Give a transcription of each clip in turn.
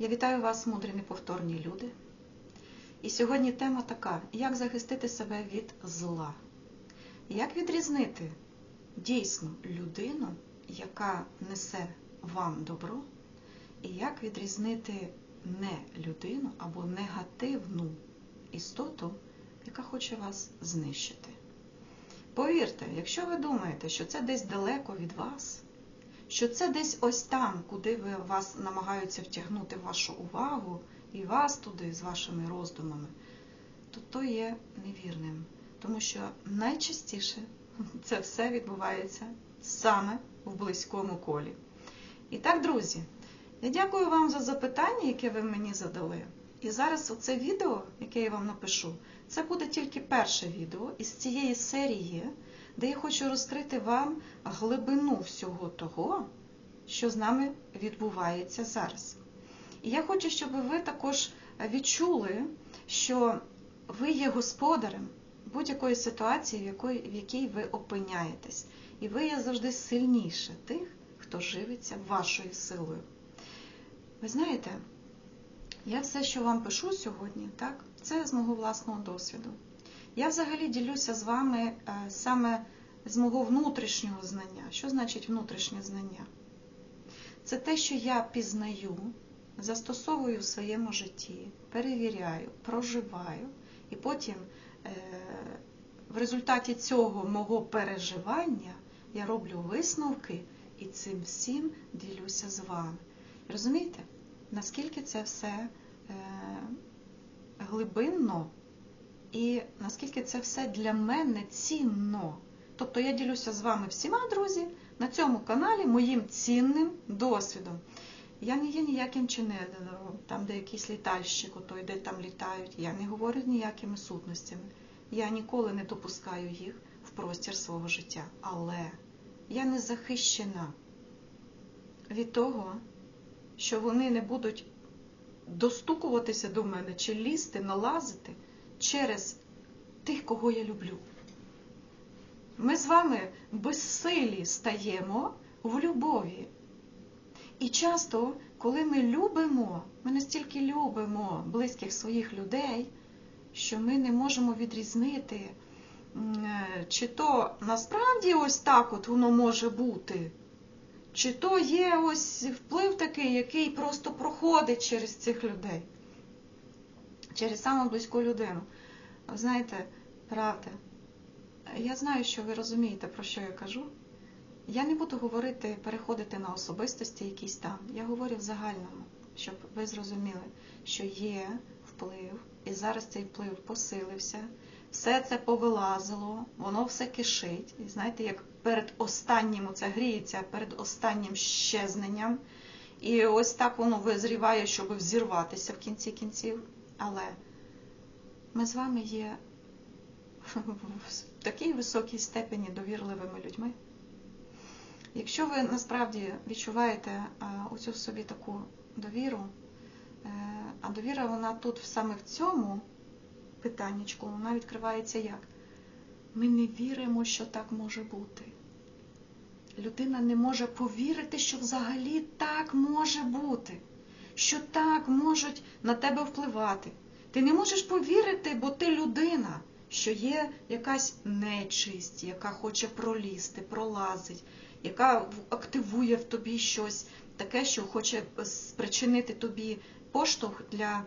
Я вітаю вас, мудрі неповторні люди. І сьогодні тема така: як захистити себе від зла. Як відрізнити дійсну людину, яка несе вам добро, і як відрізнити не людину або негативну істоту, яка хоче вас знищити. Повірте, якщо ви думаєте, що це десь далеко від вас, що це десь ось там, куди ви вас намагаються втягнути вашу увагу і вас туди з вашими роздумами, то то є невірним. Тому що найчастіше це все відбувається саме в близькому колі. І так, друзі, я дякую вам за запитання, яке ви мені задали. І зараз оце відео, яке я вам напишу, це буде тільки перше відео із цієї серії, де я хочу розкрити вам глибину всього того, що з нами відбувається зараз. І я хочу, щоб ви також відчули, що ви є господарем будь-якої ситуації, в якій, ви опиняєтесь. І ви є завжди сильніше тих, хто живиться вашою силою. Ви знаєте, я все, що вам пишу сьогодні, так, це з мого власного досвіду. Я взагалі ділюся з вами е, саме з мого внутрішнього знання. Що значить внутрішнє знання? Це те, що я пізнаю, застосовую в своєму житті, перевіряю, проживаю, і потім е, в результаті цього мого переживання я роблю висновки і цим всім ділюся з вами. Розумієте, наскільки це все е, глибинно і наскільки це все для мене цінно. Тобто я ділюся з вами всіма, друзі, на цьому каналі моїм цінним досвідом. Я не є ніяким чинелером, там, де якийсь літальщик, отой, де там літають. Я не говорю ніякими сутностями. Я ніколи не допускаю їх в простір свого життя. Але я не захищена від того, що вони не будуть достукуватися до мене чи лізти, налазити через тих, кого я люблю. Ми з вами безсилі стаємо в любові. І часто, коли ми любимо, ми настільки любимо близьких своїх людей, що ми не можемо відрізнити, чи то насправді ось так от воно може бути, чи то є ось вплив такий, який просто проходить через цих людей, через саму близьку людину. Знаєте, правда, я знаю, що ви розумієте, про що я кажу. Я не буду говорити, переходити на особистості якісь там. Я говорю в загальному, щоб ви зрозуміли, що є вплив, і зараз цей вплив посилився, все це повилазило, воно все кишить. І знаєте, як перед останнім це гріється, перед останнім щезненням. І ось так воно визріває, щоб взірватися в кінці кінців. Але ми з вами є в такій високій степені довірливими людьми. Якщо ви насправді відчуваєте оцю в собі таку довіру, а довіра вона тут саме в цьому питаннячку, вона відкривається як? Ми не віримо, що так може бути. Людина не може повірити, що взагалі так може бути, що так можуть на тебе впливати. Ти не можеш повірити, бо ти людина, що є якась нечисть, яка хоче пролізти, пролазить, яка активує в тобі щось таке, що хоче спричинити тобі поштовх для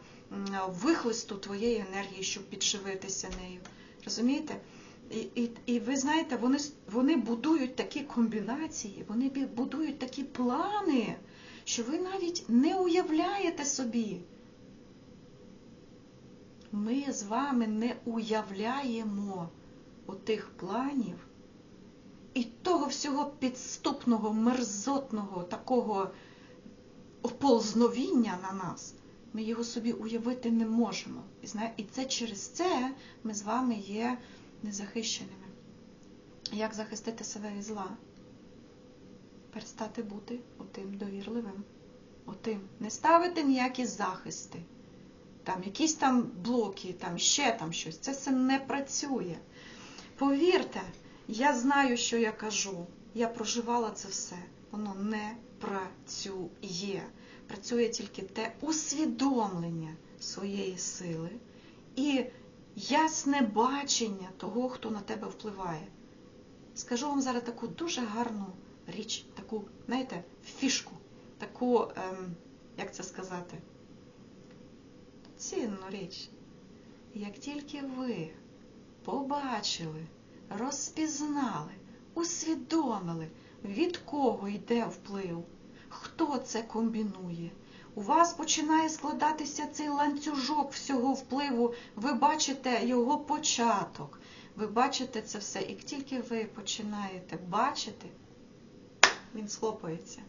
вихлисту твоєї енергії, щоб підживитися нею. Розумієте? І і, і ви знаєте, вони вони будують такі комбінації, вони будують такі плани, що ви навіть не уявляєте собі. Ми з вами не уявляємо отих планів і того всього підступного, мерзотного, такого оползновіння на нас. Ми його собі уявити не можемо. І це через це ми з вами є незахищеними. Як захистити себе від зла? Перестати бути отим довірливим, отим. Не ставити ніякі захисти, там якісь там блоки, там ще там щось. Це все не працює. Повірте, я знаю, що я кажу. Я проживала це все. Воно не працює. працює тільки те усвідомлення своєї сили і ясне бачення того, хто на тебе впливає. Скажу вам зараз таку дуже гарну річ, таку, знаєте, фішку, таку, ем, як це сказати, цінну річ. Як тільки ви побачили, розпізнали, усвідомили, від кого йде вплив, хто це комбінує, у вас починає складатися цей ланцюжок всього впливу, ви бачите його початок, ви бачите це все, і тільки ви починаєте бачити, він схлопується,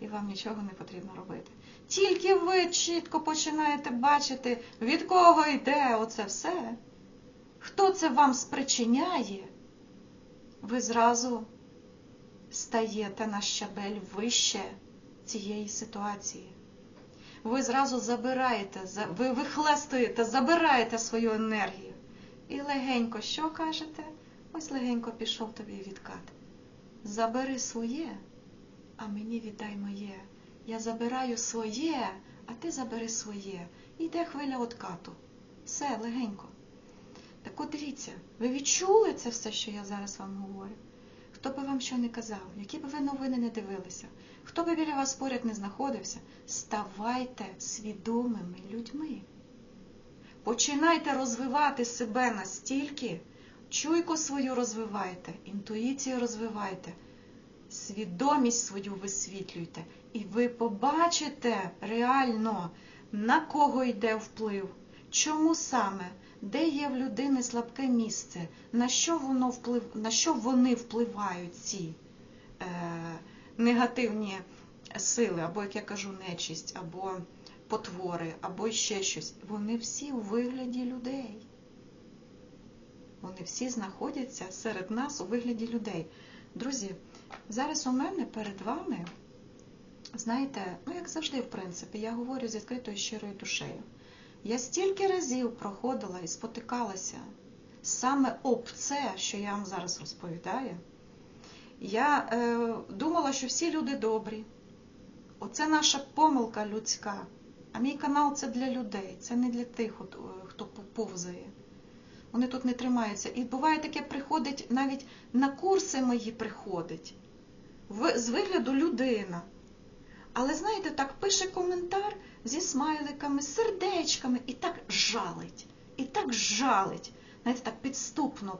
і вам нічого не потрібно робити. Тільки ви чітко починаєте бачити, від кого йде оце все, хто це вам спричиняє, ви зразу стаєте на щабель вище цієї ситуації. Ви зразу забираєте, ви вихлестуєте, забираєте свою енергію. І легенько що кажете? Ось легенько пішов тобі відкат. Забери своє, а мені віддай моє. Я забираю своє, а ти забери своє. Йде хвиля откату. Все, легенько. Так от дивіться, ви відчули це все, що я зараз вам говорю? Хто би вам що не казав, які б ви новини не дивилися, хто би біля вас поряд не знаходився, ставайте свідомими людьми. Починайте розвивати себе настільки, чуйку свою розвивайте, інтуїцію розвивайте, свідомість свою висвітлюйте, і ви побачите реально, на кого йде вплив, чому саме, де є в людини слабке місце, на що воно вплив, на що вони впливають, ці е, негативні сили, або, як я кажу, нечисть, або потвори, або ще щось. Вони всі у вигляді людей. Вони всі знаходяться серед нас у вигляді людей. Друзі, зараз у мене перед вами, знаєте, ну як завжди, в принципі, я говорю з відкритою щирою душею. Я стільки разів проходила і спотикалася саме об це, що я вам зараз розповідаю. Я е, думала, що всі люди добрі. Оце наша помилка людська. А мій канал це для людей, це не для тих, хто повзає. Вони тут не тримаються. І буває таке, приходить, навіть на курси мої приходить, в, з вигляду людина. Але, знаєте, так пише коментар зі смайликами, сердечками, і так жалить, і так жалить. Знаєте, так підступно,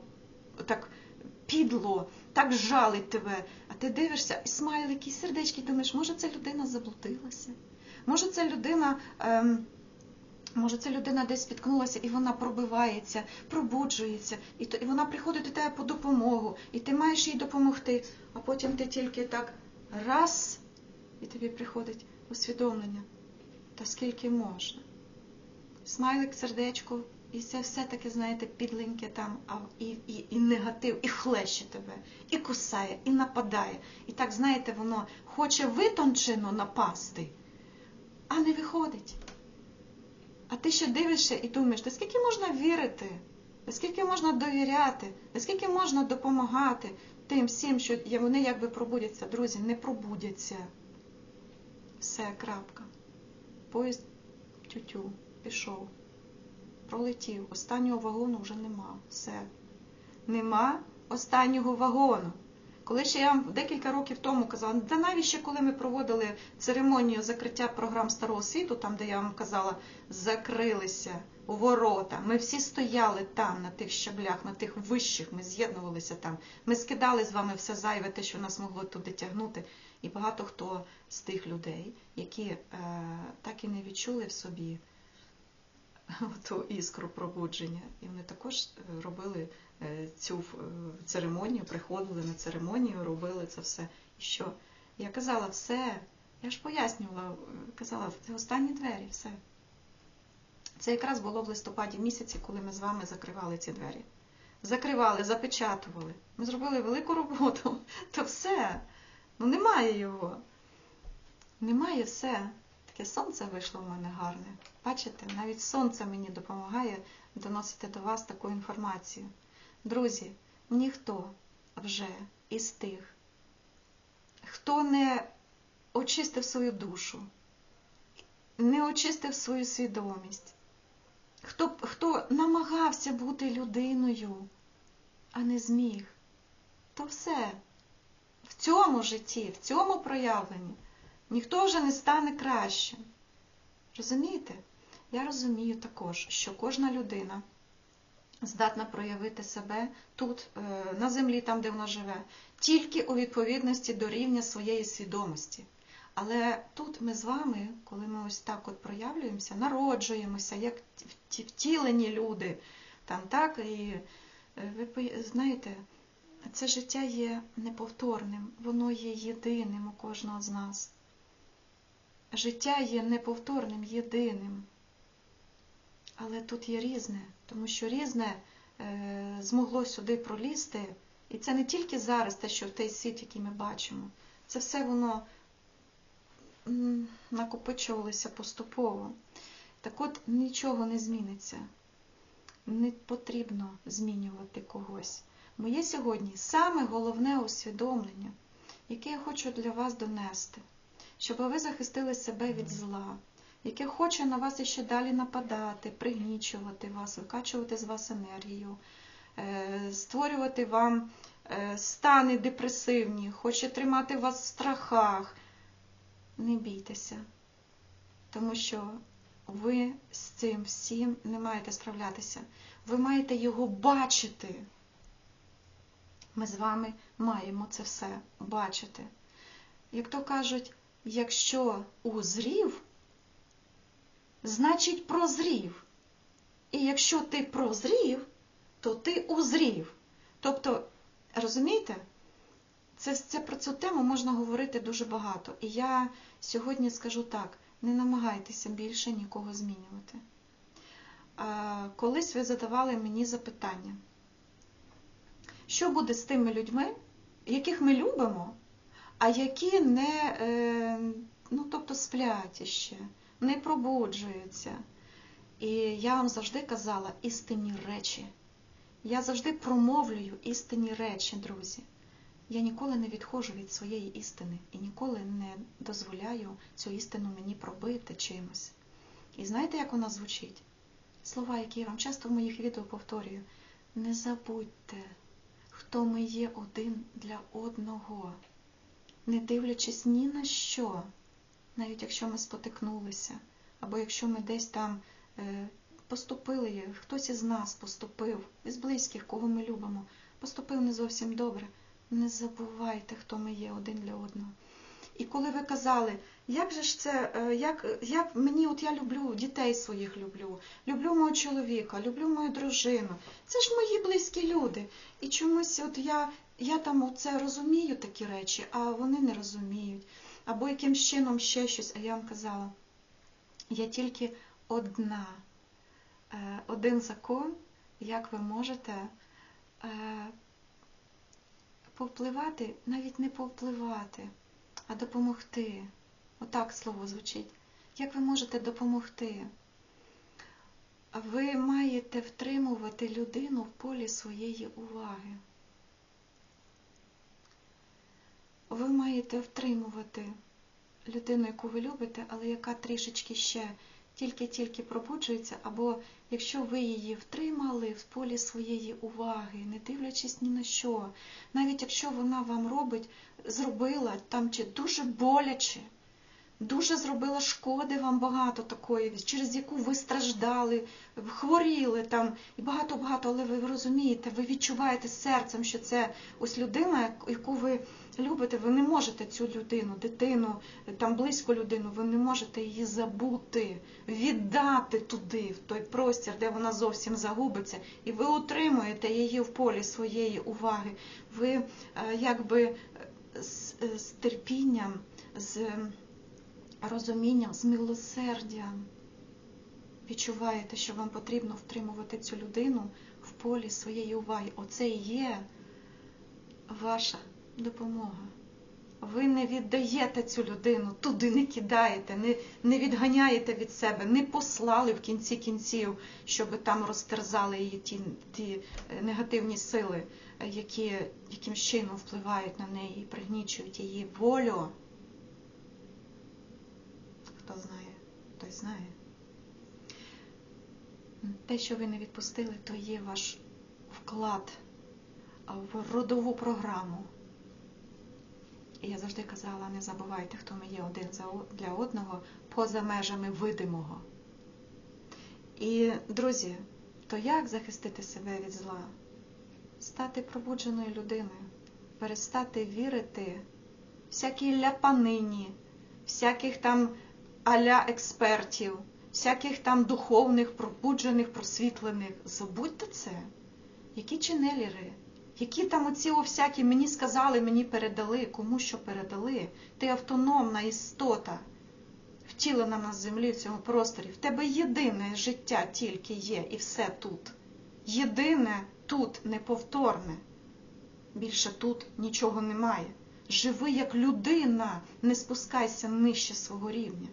так підло, так жалить тебе. А ти дивишся, і смайлики, і сердечки, і думаєш, може, ця людина заблудилася? Може, ця людина. Ем, Може, ця людина десь спіткнулася і вона пробивається, пробуджується, і то, і вона приходить до тебе по допомогу, і ти маєш їй допомогти, а потім ти тільки так раз, і тобі приходить усвідомлення. Та скільки можна? Смайлик, сердечко, і це все-таки, знаєте, підленьке там, а і, і, і негатив, і хлеще тебе, і кусає, і нападає. І так, знаєте, воно хоче витончено напасти, а не виходить. А ти ще дивишся і думаєш, та скільки можна вірити, скільки можна довіряти, наскільки можна допомагати тим всім, що вони якби пробудяться. Друзі, не пробудяться. Все, крапка. Поїзд тютю, пішов, пролетів. Останнього вагону вже нема. Все. Нема останнього вагону. Коли ще я вам декілька років тому казала, та навіщо, коли ми проводили церемонію закриття програм Старого світу, там, де я вам казала, закрилися у ворота, ми всі стояли там, на тих щаблях, на тих вищих, ми з'єднувалися там. Ми скидали з вами все зайве, те, що нас могло туди тягнути. І багато хто з тих людей, які е, так і не відчули в собі ту іскру пробудження, і вони також робили. Е, цю е, церемонію, приходили на церемонію, робили це все. І що? Я казала, все, я ж пояснювала, казала, це останні двері, все. Це якраз було в листопаді місяці, коли ми з вами закривали ці двері. Закривали, запечатували. Ми зробили велику роботу. То все. Ну немає його. Немає все. Таке сонце вийшло в мене гарне. Бачите, навіть сонце мені допомагає доносити до вас таку інформацію. Друзі, ніхто вже із тих, хто не очистив свою душу, не очистив свою свідомість, хто, хто намагався бути людиною, а не зміг, то все. В цьому житті, в цьому проявленні ніхто вже не стане кращим. Розумієте? Я розумію також, що кожна людина здатна проявити себе тут, е, на землі, там, де вона живе, тільки у відповідності до рівня своєї свідомості. Але тут ми з вами, коли ми ось так от проявлюємося, народжуємося, як вті- втілені люди, там так, і е, ви знаєте, це життя є неповторним, воно є єдиним у кожного з нас. Життя є неповторним, єдиним. Але тут є різне, тому що різне е, змогло сюди пролізти. І це не тільки зараз те, що в той світ, який ми бачимо. Це все воно накопичувалося поступово. Так от нічого не зміниться. Не потрібно змінювати когось. Моє сьогодні саме головне усвідомлення, яке я хочу для вас донести, щоб ви захистили себе від зла, яке хоче на вас іще далі нападати, пригнічувати вас, викачувати з вас енергію, е, створювати вам е, стани депресивні, хоче тримати вас в страхах. Не бійтеся, тому що ви з цим всім не маєте справлятися. Ви маєте його бачити. Ми з вами маємо це все бачити. Як то кажуть, якщо узрів, значить прозрів. І якщо ти прозрів, то ти узрів. Тобто, розумієте, це, це про цю тему можна говорити дуже багато. І я сьогодні скажу так: не намагайтеся більше нікого змінювати. Колись ви задавали мені запитання, що буде з тими людьми, яких ми любимо, а які не, е, ну, тобто сплять іще, не пробуджуються. І я вам завжди казала істинні речі. Я завжди промовлюю істинні речі, друзі. Я ніколи не відходжу від своєї істини і ніколи не дозволяю цю істину мені пробити чимось. І знаєте, як вона звучить? Слова, які я вам часто в моїх відео повторюю. Не забудьте, хто ми є один для одного, не дивлячись ні на що, навіть якщо ми спотикнулися, або якщо ми десь там е, поступили, хтось із нас поступив, із близьких, кого ми любимо, поступив не зовсім добре. Не забувайте, хто ми є один для одного. І коли ви казали, як же ж це, е, як, як мені, от я люблю дітей своїх люблю, люблю мого чоловіка, люблю мою дружину. Це ж мої близькі люди. І чомусь от я, я там оце розумію такі речі, а вони не розуміють. Або якимсь чином ще щось, а я вам казала, я тільки одна, е, один закон, як ви можете. е, повпливати, навіть не повпливати, а допомогти. Отак слово звучить. Як ви можете допомогти? Ви маєте втримувати людину в полі своєї уваги. Ви маєте втримувати людину, яку ви любите, але яка трішечки ще тільки-тільки пробуджується, або якщо ви її втримали в полі своєї уваги, не дивлячись ні на що, навіть якщо вона вам робить, зробила там чи дуже боляче, дуже зробила шкоди вам багато такої, через яку ви страждали, хворіли там і багато-багато, але ви розумієте, ви відчуваєте серцем, що це ось людина, яку ви любите, ви не можете цю людину, дитину, там близьку людину, ви не можете її забути, віддати туди, в той простір, де вона зовсім загубиться, і ви утримуєте її в полі своєї уваги. Ви е, якби з, з терпінням, з розумінням, з милосердям відчуваєте, що вам потрібно втримувати цю людину в полі своєї уваги. Оце і є ваша допомога. Ви не віддаєте цю людину, туди не кидаєте, не, не відганяєте від себе, не послали в кінці кінців, щоб там розтерзали її ті, ті негативні сили, які якимсь чином впливають на неї і пригнічують її волю. Хто знає? той знає. Те, що ви не відпустили, то є ваш вклад в родову програму. І я завжди казала, не забувайте, хто ми є один для одного поза межами видимого. І, друзі, то як захистити себе від зла? Стати пробудженою людиною, перестати вірити всякій ляпанині, всяких там аля експертів, всяких там духовних, пробуджених, просвітлених. Забудьте це. Які чинеліри, які там оці всякі мені сказали, мені передали, кому що передали. Ти автономна істота, втілена на землі в цьому просторі. В тебе єдине життя тільки є, і все тут. Єдине тут неповторне. Більше тут нічого немає. Живи як людина, не спускайся нижче свого рівня.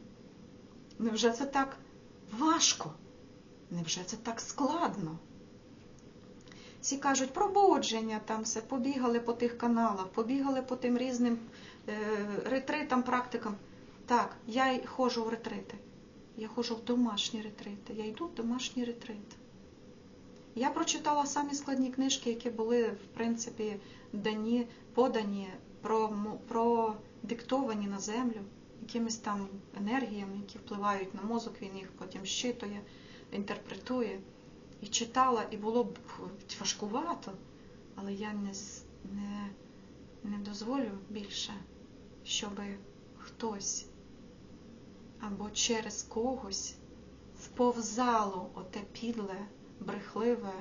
Невже це так важко? Невже це так складно? Всі кажуть, пробудження там все, побігали по тих каналах, побігали по тим різним е, ретритам, практикам. Так, я ходжу в ретрити. Я ходжу в домашні ретрити. Я йду в домашні ретрити. Я прочитала самі складні книжки, які були, в принципі, дані, подані, продиктовані на землю якимись там енергіями, які впливають на мозок, він їх потім щитує, інтерпретує. І читала, і було б важкувато, але я не не, не дозволю більше, щоб хтось або через когось вповзало оте підле, брехливе,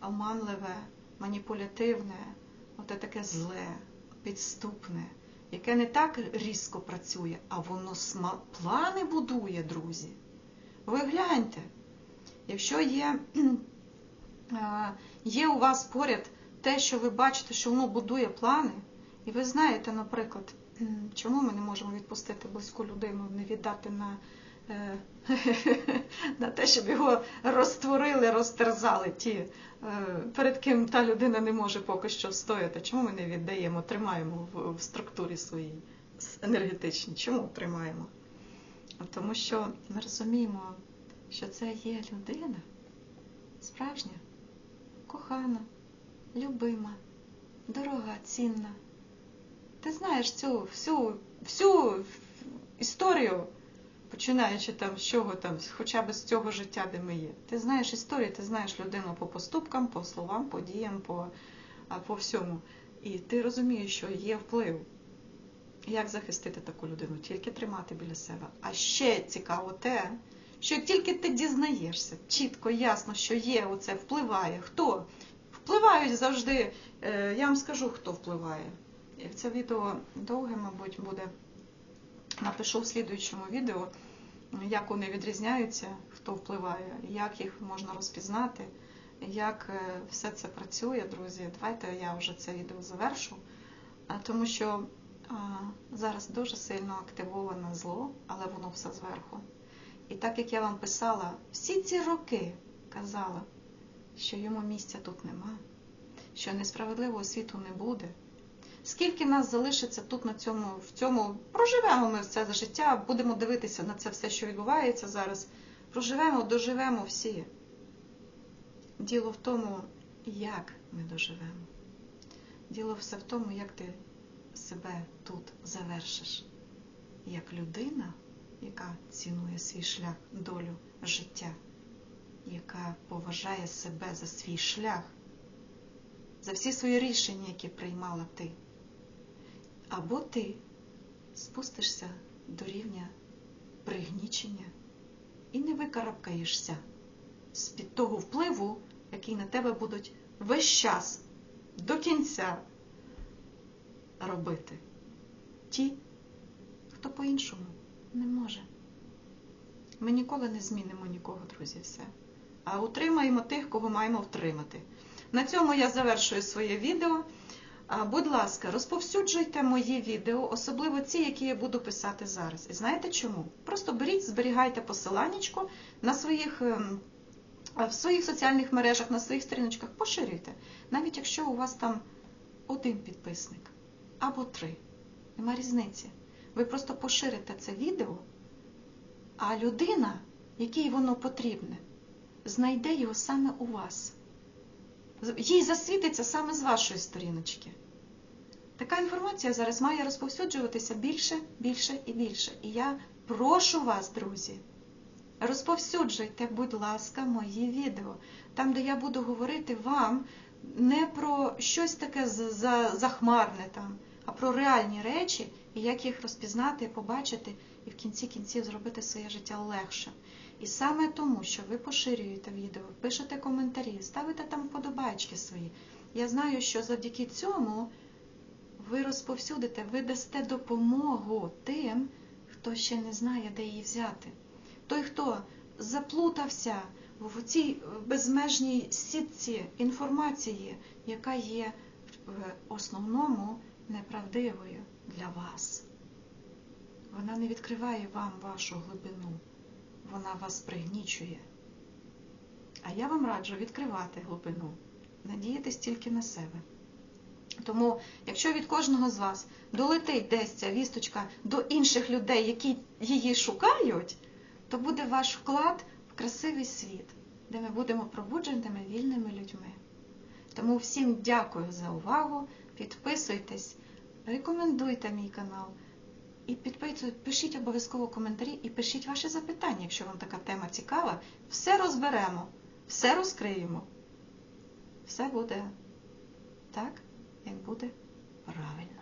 оманливе, маніпулятивне, оте таке зле, підступне, яке не так різко працює, а воно сма... плани будує, друзі. Ви гляньте. Якщо є є у вас поряд те, що ви бачите, що воно будує плани, і ви знаєте, наприклад, чому ми не можемо відпустити близьку людину, не віддати на е, на те, щоб його розтворили, розтерзали ті, е, перед ким та людина не може поки що встояти. Чому ми не віддаємо, тримаємо в структурі своїй енергетичній? Чому тримаємо? Тому що ми розуміємо що це є людина справжня, кохана, любима, дорога, цінна. Ти знаєш цю всю всю історію, починаючи там з чого там, хоча б з цього життя, де ми є. Ти знаєш історію, ти знаєш людину по поступкам, по словам, по діям, по, по всьому. І ти розумієш, що є вплив. Як захистити таку людину? Тільки тримати біля себе. А ще цікаво те, що тільки ти дізнаєшся, чітко, ясно, що є, оце впливає. Хто? Впливають завжди, е, я вам скажу, хто впливає. Це відео довге, мабуть, буде. Напишу в слідуючому відео, як вони відрізняються, хто впливає, як їх можна розпізнати, як е, все це працює, друзі. Давайте я вже це відео завершу, тому що зараз дуже сильно активоване зло, але воно все зверху. І так як я вам писала, всі ці роки казала, що йому місця тут нема, що несправедливого світу не буде. Скільки нас залишиться тут на цьому, в цьому, проживемо ми це за життя, будемо дивитися на це все, що відбувається зараз. Проживемо, доживемо всі. Діло в тому, як ми доживемо. Діло все в тому, як ти себе тут завершиш, як людина яка цінує свій шлях, долю життя, яка поважає себе за свій шлях, за всі свої рішення, які приймала ти. Або ти спустишся до рівня пригнічення і не викарабкаєшся з-під того впливу, який на тебе будуть весь час до кінця робити ті, хто по-іншому не може. Ми ніколи не змінимо нікого, друзі, все. А утримаємо тих, кого маємо втримати. На цьому я завершую своє відео. Будь ласка, розповсюджуйте мої відео, особливо ці, які я буду писати зараз. І знаєте чому? Просто беріть, зберігайте посиланнячко на своїх, ем, в своїх соціальних мережах, на своїх сторіночках, поширюйте. Навіть якщо у вас там один підписник або три. Нема різниці. Ви просто поширите це відео, а людина, якій воно потрібне, знайде його саме у вас. Їй засвітиться саме з вашої сторіночки. Така інформація зараз має розповсюджуватися більше, більше і більше. І я прошу вас, друзі, розповсюджуйте, будь ласка, мої відео, там, де я буду говорити вам не про щось таке захмарне там, а про реальні речі, і як їх розпізнати, побачити, і в кінці кінців зробити своє життя легшим. І саме тому, що ви поширюєте відео, пишете коментарі, ставите там вподобайки свої. Я знаю, що завдяки цьому ви розповсюдите, ви дасте допомогу тим, хто ще не знає, де її взяти. Той, хто заплутався в цій безмежній сітці інформації, яка є в основному неправдивою для вас. Вона не відкриває вам вашу глибину, вона вас пригнічує. А я вам раджу відкривати глибину, надіятись тільки на себе. Тому, якщо від кожного з вас долетить десь ця вісточка до інших людей, які її шукають, то буде ваш вклад в красивий світ, де ми будемо пробудженими вільними людьми. Тому всім дякую за увагу. Підписуйтесь, рекомендуйте мій канал. І пишіть обов'язково коментарі і пишіть ваші запитання, якщо вам така тема цікава. Все розберемо, все розкриємо. Все буде так, як буде правильно.